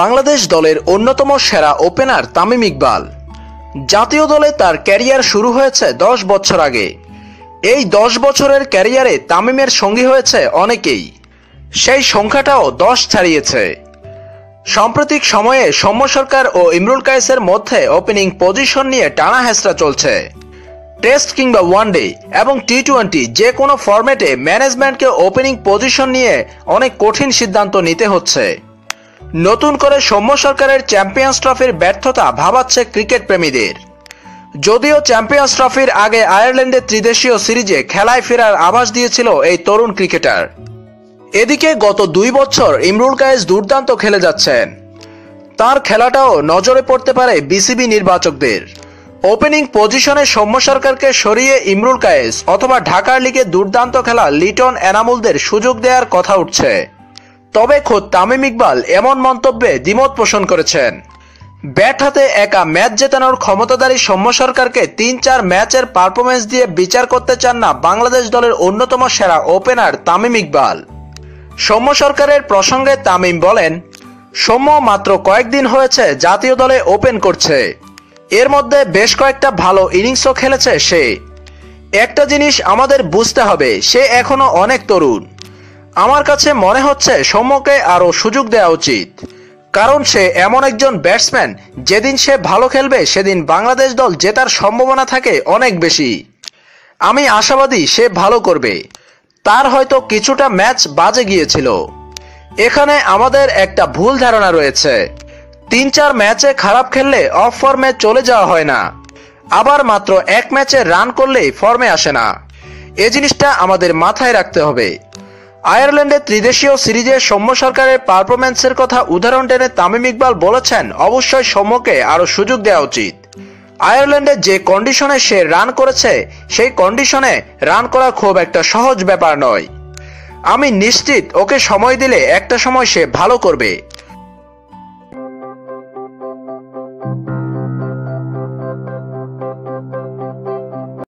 বাংলাদেশ দলের অন্যতম সেরা ওপেনার তামিম ইকবাল। জাতীয় দলে তার ক্যারিয়ার শুরু হয়েছে দশ বছর আগে। এই দশ বছরের ক্যারিয়ারে তামিমের সঙ্গী হয়েছে অনেকেই। সেই সংখ্যাটাও দশ ছাড়িয়েছে। সাম্প্রতিক সময়ে সৌম্য সরকার ও ইমরুল কায়েসের মধ্যে ওপেনিং পজিশন নিয়ে টানা হেঁচড়া চলছে। টেস্ট কিংবা ওয়ানডে এবং টি টোয়েন্টি যে কোনো ফরম্যাটে ম্যানেজমেন্টকে ওপেনিং পজিশন নিয়ে অনেক কঠিন সিদ্ধান্ত নিতে হচ্ছে। নতুন করে সৌম্য সরকারের চ্যাম্পিয়ন্স ট্রফির ব্যর্থতা ভাবাচ্ছে ক্রিকেট প্রেমীদের। যদিও চ্যাম্পিয়ন্স ট্রফির আগে আয়ারল্যান্ডের ত্রিদেশীয় সিরিজে খেলায় ফেরার আভাস দিয়েছিল এই তরুণ ক্রিকেটার। এদিকে গত দুই বছর ইমরুল কায়েস দুর্দান্ত খেলে যাচ্ছেন। তার খেলাটাও নজরে পড়তে পারে বিসিবি নির্বাচকদের। ওপেনিং পজিশনে সৌম্য সরকারকে সরিয়ে ইমরুল কায়েস অথবা ঢাকার লিগে দুর্দান্ত খেলা লিটন এনামুলদের সুযোগ দেওয়ার কথা উঠছে। তবে খোদ তামিম ইকবাল এমন মন্তব্যে দ্বিমত পোষণ করেছেন। ব্যাট হাতে একা ম্যাচ জেতানোর ক্ষমতাধারী সৌম্য সরকারকে তিন চার ম্যাচের পারফরমেন্স দিয়ে বিচার করতে চান না বাংলাদেশ দলের অন্যতম সেরা ওপেনার তামিম ইকবাল। সৌম্য সরকারের প্রসঙ্গে তামিম বলেন, সৌম্য মাত্র কয়েকদিন হয়েছে জাতীয় দলে ওপেন করছে। এর মধ্যে বেশ কয়েকটা ভালো ইনিংসও খেলেছে সে। একটা জিনিস আমাদের বুঝতে হবে, সে এখনও অনেক তরুণ। আমার কাছে মনে হচ্ছে সৌম্যকে আরও সুযোগ দেওয়া উচিত। কারণ সে এমন একজন ব্যাটসম্যান, যেদিন সে ভালো খেলবে, সেদিন বাংলাদেশ দল জেতার সম্ভাবনা থাকে অনেক বেশি। আমি আশাবাদী সে ভালো করবে। তার হয়তো কিছুটা ম্যাচ বাজে গিয়েছিল। এখানে আমাদের একটা ভুল ধারণা রয়েছে। তিন চার ম্যাচে খারাপ খেললে অফ ফর্মে চলে যাওয়া হয় না। আবার মাত্র এক ম্যাচে রান করলেই ফর্মে আসে না। এ জিনিসটা আমাদের মাথায় রাখতে হবে। আয়ারল্যান্ডের ত্রিদেশীয় সিরিজে সৌম্য সরকারের পারফরমেন্সের কথা উদাহরণ টেনে তামিম ইকবাল বলেছেন, অবশ্যই সৌম্যকে আরও সুযোগ দেওয়া উচিত। আয়ারল্যান্ডে যে কন্ডিশনে সে রান করেছে, সেই কন্ডিশনে রান করা খুব একটা সহজ ব্যাপার নয়। আমি নিশ্চিত ওকে সময় দিলে একটা সময় সে ভালো করবে।